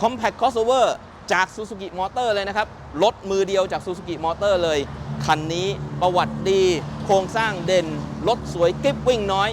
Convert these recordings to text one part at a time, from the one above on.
Compact Crossover จาก Suzuki Motor เลยนะครับ รถมือเดียวจาก Suzuki Motor เลย คันนี้ประวัติดี โครงสร้างเด่น รถสวยกริบวิ่งน้อย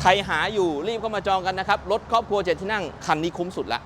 ใครหาอยู่รีบเข้ามาจองกันนะครับ รถครอบครัวเจ็ดที่นั่ง คันนี้คุ้มสุดละ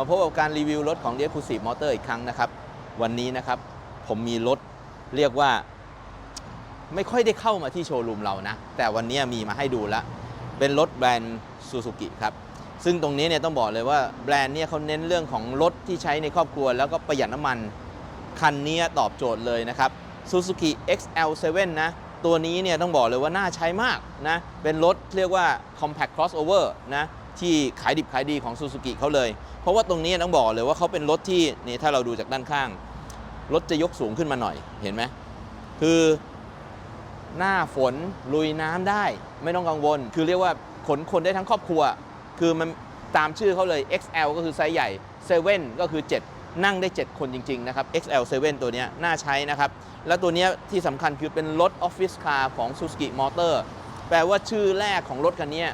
มาพบกับการรีวิวรถของ d e c u s i v e Motor อีกครั้งนะครับ วันนี้นะครับผมมีรถเรียกว่า ไม่ค่อยได้เข้ามาที่โชว์รูมเรานะ แต่วันนี้มีมาให้ดูแล้วเป็นรถแบรนด์ซูซูกิครับ ซึ่งตรงนี้เนี่ยต้องบอกเลยว่าแบรนด์เนี่ยเขาเน้นเรื่องของรถที่ใช้ในครอบครัว แล้วก็ประหยัดน้ำมัน คันนี้ตอบโจทย์เลยนะครับ Suzuki XL7 นะตัวนี้เนี่ยต้องบอกเลยว่าน่าใช้มากนะเป็นรถเรียกว่า compact crossover นะ ที่ขายดิบขายดีของ Suzuki เขาเลย เพราะว่าตรงนี้ต้องบอกเลยว่าเขาเป็นรถที่นี่ถ้าเราดูจากด้านข้าง รถจะยกสูงขึ้นมาหน่อยเห็นไหมคือหน้าฝนลุยน้ำได้ไม่ต้องกังวล คือเรียกว่าขนคนได้ทั้งครอบครัว คือมันตามชื่อเขาเลย XL ก็คือไซส์ใหญ่ 7 ก็คือ 7 นั่งได้ 7 คนจริง ๆ นะครับ XL7 ตัวนี้น่าใช้นะครับ แล้วตัวนี้ที่สำคัญคือเป็นรถออฟฟิศคาร์ของ Suzuki Motor แปลว่าชื่อแรกของรถคันนี้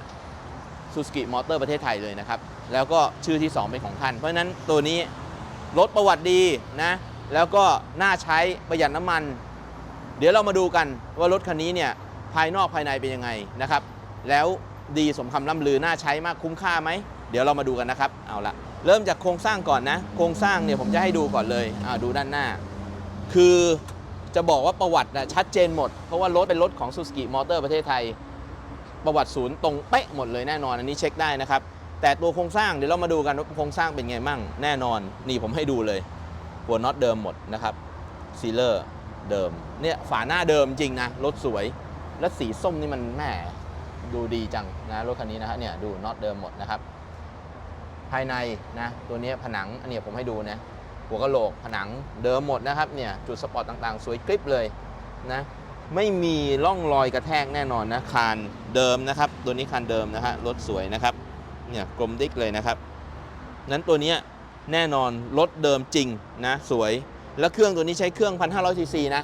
ซูซูกิมอเตอร์ประเทศไทยเลยนะครับ แล้วก็ชื่อที่ 2 เป็นของท่าน เพราะฉะนั้นตัวนี้รถประวัติดีนะ แล้วก็น่าใช้ประหยัดน้ำมัน เดี๋ยวเรามาดูกันว่ารถคันนี้เนี่ยภายนอกภายในเป็นยังไงนะครับ แล้วดีสมคำล่ำลือน่าใช้มากคุ้มค่าไหม เดี๋ยวเรามาดูกันนะครับ เอาละเริ่มจากโครงสร้างก่อนนะ โครงสร้างเนี่ยผมจะให้ดูก่อนเลยอ่าดูด้านหน้า คือจะบอกว่าประวัตินะชัดเจนหมด เพราะว่ารถเป็นรถของซูซูกิมอเตอร์ประเทศไทย ประวัติศูนย์ตรงเป๊ะหมดเลยแน่นอนอันนี้เช็คได้นะครับ แต่ตัวโครงสร้างเดี๋ยวเรามาดูกันว่าโครงสร้างเป็นไงมั่งแน่นอนนี่ผมให้ดูเลย หัวน็อตเดิมหมดนะครับซีเลอร์เดิมเนี่ยฝาหน้าเดิมจริงนะรถสวย และสีส้มนี่มันแหม่ดูดีจังนะรถคันนี้นะฮะเนี่ยดูน็อตเดิมหมดนะครับ ภายในนะตัวนี้ผนังอันนี้ผมให้ดูนะหัวกะโหลกผนังเดิมหมดนะครับเนี่ยจุดสปอร์ตต่างๆ สวยกริบเลยนะ ไม่มีร่องรอยกระแทกแน่นอนนะคานเดิมนะครับ ตัวนี้คานเดิมนะฮะรถสวยนะครับเนี่ยกลมดิกเลยนะครับ นั้นตัวนี้แน่นอนรถเดิมจริงนะสวย แล้วเครื่องตัวนี้ใช้เครื่อง 1,500ซีซีนะ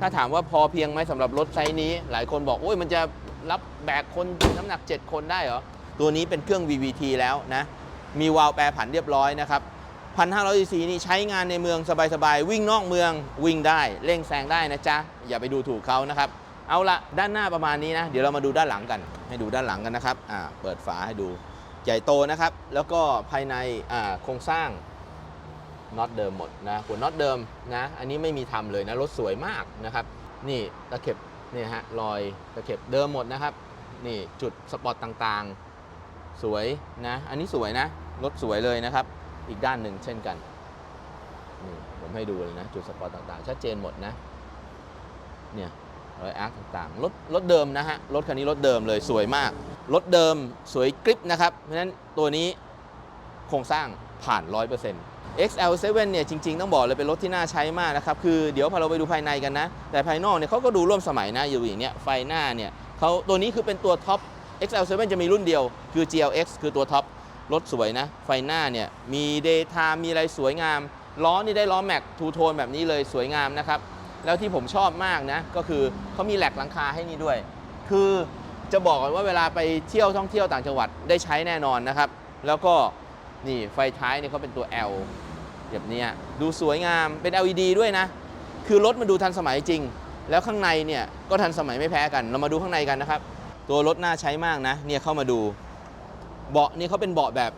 ถ้าถามว่าพอเพียงไหมสำหรับรถไซส์นี้ หลายคนบอกโอ้ยมันจะรับแบกคนน้ำหนัก 7 คนได้เหรอ ตัวนี้เป็นเครื่อง VVT แล้วนะ มีวาล์วแปรผันเรียบร้อยนะครับ 1,500 ซีซีนี่ใช้งานในเมืองสบายๆ วิ่งนอกเมืองวิ่งได้เร่งแซงได้นะจ๊ะ อย่าไปดูถูกเขานะครับ เอาละด้านหน้าประมาณนี้นะ เดี๋ยวเรามาดูด้านหลังกัน ให้ดูด้านหลังกันนะครับอ่าเปิดฝาให้ดูใหญ่โตนะครับ แล้วก็ภายในอ่าโครงสร้างน็อตเดิมหมดนะหัวน็อตเดิมนะอันนี้ไม่มีทำเลยนะรถสวยมากนะครับ นี่ตะเข็บนี่ฮะรอยตะเข็บเดิมหมดนะครับ นี่จุดสปอตต่างๆ สวยนะ อันนี้สวยนะรถสวยเลยนะครับ อีกด้านหนึ่งเช่นกันนี่ผมให้ดูเลยนะ จุดสปอร์ตต่างๆ ชัดเจนหมดนะ เนี่ยรอยอาร์คต่างๆ รถรถเดิมนะฮะ รถคันนี้รถเดิมเลยสวยมาก รถเดิมสวยกริปนะครับ เพราะฉะนั้นตัวนี้โครงสร้างผ่าน 100% XL7 เนี่ยจริง ๆ ต้องบอกเลยเป็นรถที่น่าใช้มากนะครับ คือเดี๋ยวพอเราไปดูภายในกันนะ แต่ภายนอกเนี่ยเขาก็ดูร่วมสมัยนะ อยู่อย่างเนี้ยไฟหน้าเนี่ยเขาตัวนี้คือเป็นตัวท็อป XL7 จะมีรุ่นเดียวคือ GLX คือตัวท็อป รถสวยนะ ไฟหน้าเนี่ย มีเดทม์มีอะไรสวยงาม ล้อนี่ได้ล้อแม็กทูโทนแบบนี้เลยสวยงามนะครับ แล้วที่ผมชอบมากนะ ก็คือเขามีแหลกหลังคาให้นี่ด้วย คือจะบอกกันว่าเวลาไปเที่ยวท่องเที่ยวต่างจังหวัดได้ใช้แน่นอนนะครับ แล้วก็นี่ไฟท้ายเนี่ยเขาเป็นตัว L แบบนี้ดูสวยงามเป็น LED ด้วยนะ คือรถมันดูทันสมัยจริง แล้วข้างในเนี่ยก็ทันสมัยไม่แพ้กัน เรามาดูข้างในกันนะครับ ตัวรถน่าใช้มากนะ เนี่ยเข้ามาดู เบาะนี่เขาเป็นเบาะแบบ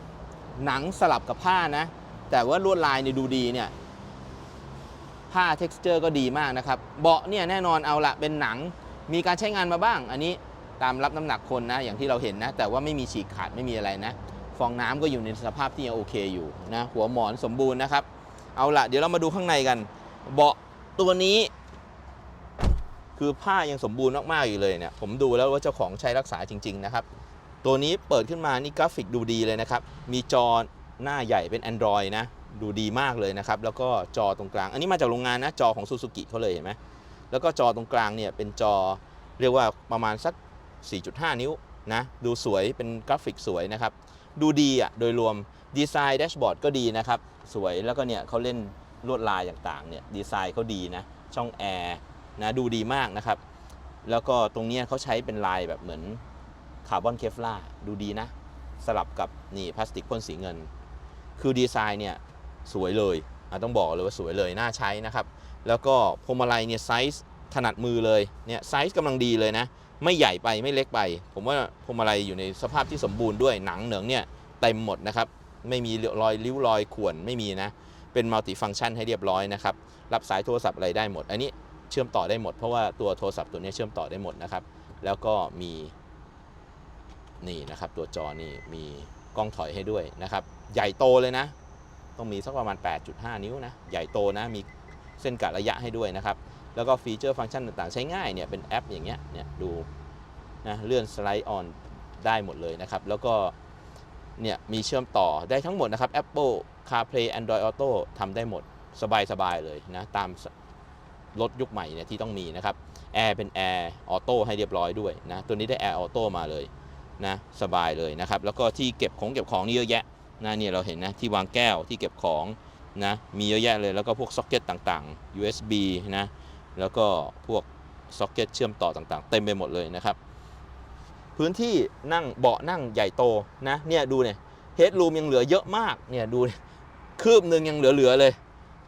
หนังสลับกับผ้านะ แต่ว่าลวดลายเนี่ยดูดีเนี่ย ผ้า t e x t อร์ก็ดีมากนะครับ เบาะเนี่ยแน่นอนเอาละเป็นหนัง มีการใช้งานมาบ้าง อันนี้ตามรับน้ำหนักคนนะ อย่างที่เราเห็นนะ แต่ว่าไม่มีฉีกขาดไม่มีอะไรนะ ฟองน้ำก็อยู่ในสภาพที่ยังโอเคอยู่นะ หัวหมอนสมบูรณ์นะครับ เอาละเดี๋ยวเรามาดูข้างในกัน เบาะตัวนี้ คือผ้ายังสมบูรณ์มากๆอยู่เลยเนี่ย ผมดูแล้วว่าเจ้าของใช้รักษาจริง ๆ นะครับ ตัวนี้เปิดขึ้นมานี่กราฟิกดูดีเลยนะครับ มีจอหน้าใหญ่เป็น Android นะ ดูดีมากเลยนะครับ แล้วก็จอตรงกลาง อันนี้มาจากโรงงานนะ จอของซูซูกิเขาเลยเห็นไหมแล้วก็จอตรงกลางเนี่ยเป็นจอเรียกว่าประมาณสัก 4.5 นิ้วนะ ดูสวยเป็นกราฟิกสวยนะครับ ดูดีอะโดยรวมดีไซน์แดชบอร์ดก็ดีนะครับ สวยแล้วก็เนี่ยเขาเล่นลวดลายต่างๆเนี่ยดีไซน์เขาดีนะ ช่องแอร์นะดูดีมากนะครับ แล้วก็ตรงนี้เขาใช้เป็นลายแบบเหมือน คาร์บอนเคฟลาดูดีนะ สลับกับนี่พลาสติกพ่นสีเงิน คือดีไซน์เนี่ยสวยเลยต้องบอกเลยว่าสวยเลยน่าใช้นะครับ แล้วก็พวงมาลัยเนี่ยไซส์ถนัดมือเลยเนี่ยไซส์กำลังดีเลยนะ ไม่ใหญ่ไปไม่เล็กไป ผมว่าพวงมาลัยอยู่ในสภาพที่สมบูรณ์ด้วยหนังเหนืองเนี่ยเต็มหมดนะครับ ไม่มีรอยริ้วรอยข่วนไม่มีนะ เป็นมัลติฟังก์ชันให้เรียบร้อยนะครับ รับสายโทรศัพท์อะไรได้หมด อันนี้เชื่อมต่อได้หมดเพราะว่าตัวโทรศัพท์ตัวนี้เชื่อมต่อได้หมดนะครับ แล้วก็มี นี่นะครับตัวจอนี่มีกล้องถอยให้ด้วยนะครับ ใหญ่โตเลยนะ ต้องมีสักประมาณ 8.5 นิ้วนะ ใหญ่โตนะ มีเส้นกะระยะให้ด้วยนะครับ แล้วก็ฟีเจอร์ฟังก์ชันต่างๆ ใช้ง่ายเนี่ยเป็นแอปอย่างเงี้ยเนี่ยดูนะเลื่อนสไลด์ออนได้หมดเลยนะครับ แล้วก็เนี่ยมีเชื่อมต่อได้ทั้งหมดนะครับ Apple CarPlay Android Auto ทำได้หมดสบายๆเลยนะตามรถยุคใหม่เนี่ยที่ต้องมีนะครับแอร์เป็นแอร์ออโต้ให้เรียบร้อยด้วยนะตัวนี้ได้แอร์ออโต้มาเลย นะสบายเลยนะครับ แล้วก็ที่เก็บของเก็บของนี่เยอะแยะนะเนี่ยเราเห็นนะที่วางแก้วที่เก็บของนะมีเยอะแยะเลยแล้วก็พวกซ็อกเก็ตต่างๆ USB นะแล้วก็พวกซ็อกเก็ตเชื่อมต่อต่างๆ เต็มไปหมดเลยนะครับ พื้นที่นั่งเบาะนั่งใหญ่โตนะเนี่ยดูเนี่ยเฮดรูมยังเหลือเยอะมากเนี่ยดูคืบหนึ่งยังเหลือๆเลย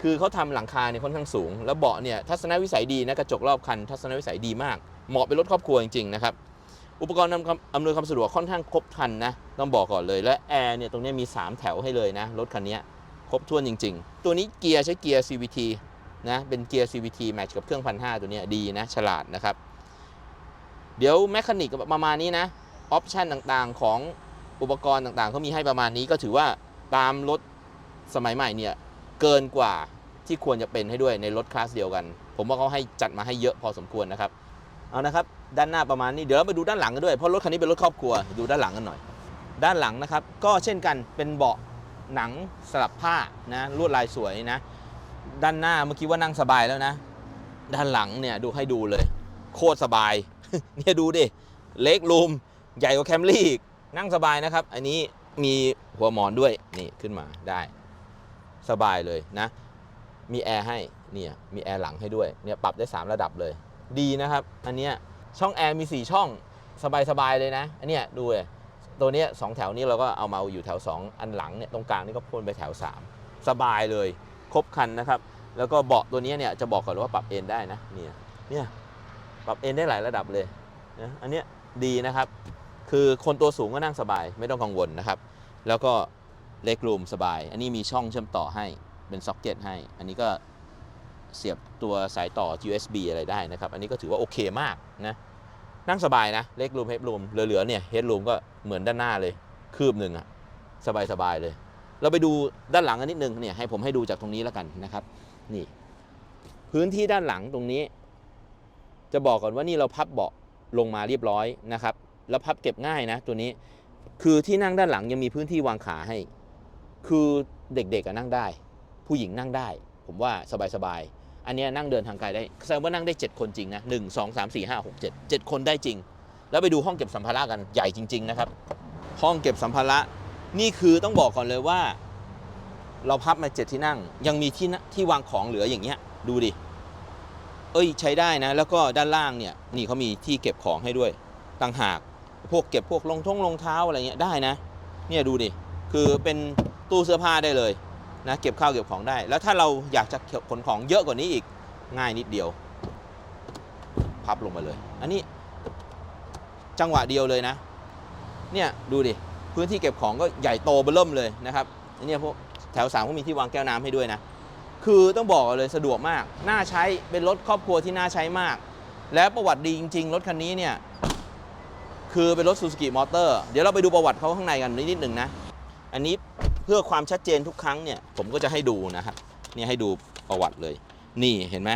คือเขาทำหลังคาเนี่ยค่อนข้างสูง แล้วเบาะเนี่ยทัศนวิสัยดีนะกระจกรอบคันทัศนวิสัยดีมาก เหมาะเป็นรถครอบครัวจริงๆนะครับ อุปกรณ์นำอำนวยความสะดวกค่อนข้างครบครันนะ ต้องบอกก่อนเลย และแอร์เนี่ยตรงนี้มี 3 แถวให้เลยนะ รถคันนี้ครบถ้วนจริง ๆ ตัวนี้เกียร์ใช้เกียร์ CVT นะ เป็นเกียร์ CVT แมทช์กับเครื่องพันห้าตัวนี้ดีนะ ฉลาดนะครับ เดี๋ยวแมคานิกประมาณนี้นะ ออปชันต่างๆของอุปกรณ์ต่างๆเขามีให้ประมาณนี้ก็ถือว่าตามรถสมัยใหม่เนี่ยเกินกว่าที่ควรจะเป็นให้ด้วยในรถคลาสเดียวกัน ผมว่าเขาให้จัดมาให้เยอะพอสมควรนะครับ เอานะครับ ด้านหน้าประมาณนี้เดี๋ยวเราไปดูด้านหลังกันด้วยเพราะรถคันนี้เป็นรถครอบครัวดูด้านหลังกันหน่อย ด้านหลังนะครับ ก็เช่นกันเป็นเบาะหนังสลับผ้านะลวดลายสวยนะ ด้านหน้าเมื่อกี้ว่านั่งสบายแล้วนะ ด้านหลังเนี่ยดูให้ดูเลย โคตรสบาย เนี่ยดูดิเล็กรูมใหญ่กว่าแคมรี่อีกนั่งสบายนะครับ อันนี้มีหัวหมอนด้วยนี่ขึ้นมาได้ สบายเลยนะ มีแอร์ให้เนี่ยมีแอร์หลังให้ด้วยเนี่ยปรับได้ 3 ระดับเลย ดีนะครับ อันเนี้ยช่องแอร์มี 4 ช่องสบายๆเลยนะ อันเนี้ยดูเลยตัวเนี้ยสองแถวนี้เราก็เอามาอยู่แถว 2 อันหลังเนี่ยตรงกลางนี่ก็พ่นไปแถว 3 สบายเลย ครบคันนะครับ แล้วก็เบาะตัวนี้เนี่ยจะบอกก่อนเลยว่าปรับเอนได้นะเนี่ยเนี่ยปรับเอนได้หลายระดับเลยนะอันเนี้ยดีนะครับ คือคนตัวสูงก็นั่งสบายไม่ต้องกังวลนะครับ แล้วก็เล็กรูมสบาย อันนี้มีช่องเชื่อมต่อให้เป็นซ็อกเก็ตให้ อันนี้ก็ เสียบตัวสายต่อ USB อะไรได้นะครับ อันนี้ก็ถือว่าโอเคมากนะนั่งสบายนะ เล็กรูมเฮดรูมเหลือๆเนี่ยเฮดรูมก็เหมือนด้านหน้าเลย คืบหนึ่งอะสบายๆเลย เราไปดูด้านหลังกันนิดนึงเนี่ยให้ผมให้ดูจากตรงนี้แล้วกันนะครับนี่พื้นที่ด้านหลังตรงนี้ จะบอกก่อนว่านี่เราพับเบาะลงมาเรียบร้อยนะครับแล้วพับเก็บง่ายนะตัวนี้คือที่นั่งด้านหลังยังมีพื้นที่วางขาให้ คือเด็กๆก็นั่งได้ ผู้หญิงนั่งได้ ผมว่าสบายๆ อันนี้นั่งเดินทางไกลได้แสดงว่านั่งได้ 7 คนจริงนะหนึ่งสองสามสี่ห้าหกเจ็ดเจ็ดคนได้จริง แล้วไปดูห้องเก็บสัมภาระกันใหญ่จริง ๆ นะครับ ห้องเก็บสัมภาระนี่คือต้องบอกก่อนเลยว่า เราพับมาเจ็ดที่นั่ง ยังมีที่ที่วางของเหลืออย่างเงี้ย ดูดิ เอ้ยใช้ได้นะ แล้วก็ด้านล่างเนี่ยนี่เขามีที่เก็บของให้ด้วยต่างหากพวกเก็บพวกรองท้องรองเท้าอะไรเงี้ยได้นะ เนี่ยดูดิ คือเป็นตู้เสื้อผ้าได้เลย นะเก็บข้าวเก็บของได้ แล้วถ้าเราอยากจะขนของเยอะกว่านี้อีกง่ายนิดเดียว พับลงมาเลย อันนี้จังหวะเดียวเลยนะ เนี่ยดูดิพื้นที่เก็บของก็ใหญ่โตเบ้อเริ่มเลยนะครับอันนี่ยพวกแถวสามก็มีที่วางแก้วน้ำให้ด้วยนะ คือต้องบอกเลยสะดวกมาก น่าใช้ เป็นรถครอบครัวที่น่าใช้มาก และประวัติดีจริง ๆ รถคันนี้เนี่ย คือเป็นรถ Suzuki Motor เดี๋ยวเราไปดูประวัติเขาข้างในกันนิดหนึ่งนะ อันนี้ เพื่อความชัดเจนทุกครั้งเนี่ยผมก็จะให้ดูนะครับเนี่ยให้ดูประวัติเลย นี่เห็นไหม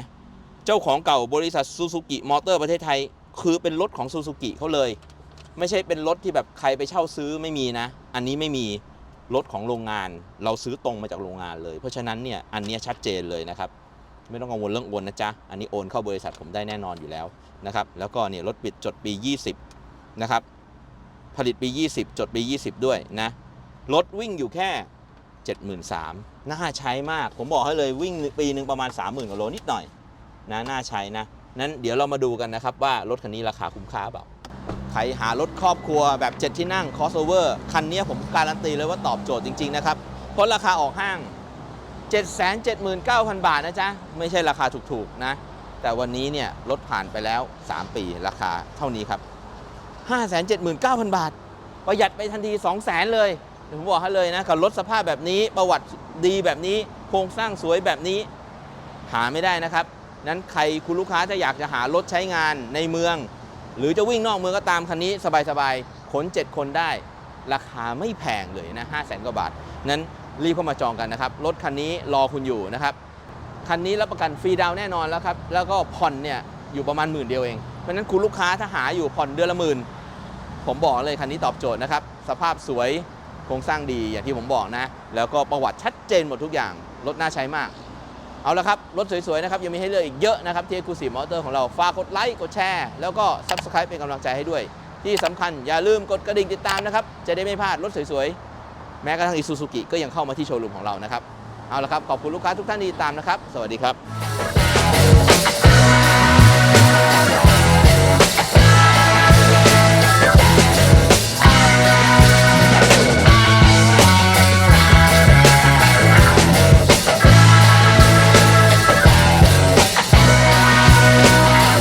เจ้าของเก่าบริษัทซูซูกิมอเตอร์ประเทศไทย คือเป็นรถของซูซูกิเขาเลย ไม่ใช่เป็นรถที่แบบใครไปเช่าซื้อไม่มีนะ อันนี้ไม่มีรถของโรงงาน เราซื้อตรงมาจากโรงงานเลย เพราะฉะนั้นเนี่ยอันนี้ชัดเจนเลยนะครับไม่ต้องกังวลเรื่องโอนนะจ๊ะ อันนี้โอนเข้าบริษัทผมได้แน่นอนอยู่แล้วนะครับ แล้วก็เนี่ยรถปิดจดปี 20 นะครับ ผลิตปี 20 จดปี 20 ด้วยนะ รถวิ่งอยู่แค่ 73,000น่าใช้มาก ผมบอกให้เลยวิ่งปีหนึ่งประมาณ 30,000กว่าโลนิดหน่อยนะน่าใช้นะ นั้นเดี๋ยวเรามาดูกันนะครับว่ารถคันนี้ราคาคุ้มค่าเปล่าใครหารถครอบครัวแบบ 7 ที่นั่ง crossover คันนี้ผมการันตีเลยว่าตอบโจทย์จริง ๆ นะครับ เพราะราคาออกห้าง 779,000 บาทนะจ๊ะ ไม่ใช่ราคาถูก ๆ นะ แต่วันนี้เนี่ยรถผ่านไปแล้ว 3 ปีราคาเท่านี้ครับ 579,000 บาท ประหยัดไปทันที 200,000 เลย ผมบอกให้เลยนะกับรถสภาพแบบนี้ประวัติดีแบบนี้โครงสร้างสวยแบบนี้ หาไม่ได้นะครับ นั้นใครคุณลูกค้าถ้าอยากจะหารถใช้งานในเมือง หรือจะวิ่งนอกเมืองก็ตามคันนี้สบายๆขน 7 คนได้ ราคาไม่แพงเลยนะ5 0 0 0 0 0กว่าบาทนั้นรีบเข้ามาจองกันนะครับ รถคันนี้รอคุณอยู่นะครับ คันนี้รับประกันฟรีดาวแน่นอนแล้วครับ แล้วก็ผ่อนเนี่ยอยู่ประมาณหมื่นเดียวเอง เพราะฉะนั้นคุณลูกค้าถ้าหาอยู่ผ่อนเดือนละหมื่นผมบอกเลยคันนี้ตอบโจทย์นะครับ สภาพสวย โครงสร้างดีอย่างที่ผมบอกนะ แล้วก็ประวัติชัดเจนหมดทุกอย่าง รถน่าใช้มาก เอาละครับ รถสวยๆนะครับยังมีให้เลือกอีกเยอะนะครับที่คูสีมอเตอร์ของเราฝากกดไลค์กดแชร์แล้วก็ Subscribe เป็นกำลังใจให้ด้วย ที่สำคัญอย่าลืมกดกระดิ่งติดตามนะครับจะได้ไม่พลาดรถสวยๆแม้กระทั่งอีซูซูกิก็ยังเข้ามาที่โชว์รูมของเรานะครับเอาละครับขอบคุณลูกค้าทุกท่านที่ติดตามนะครับ สวัสดีครับ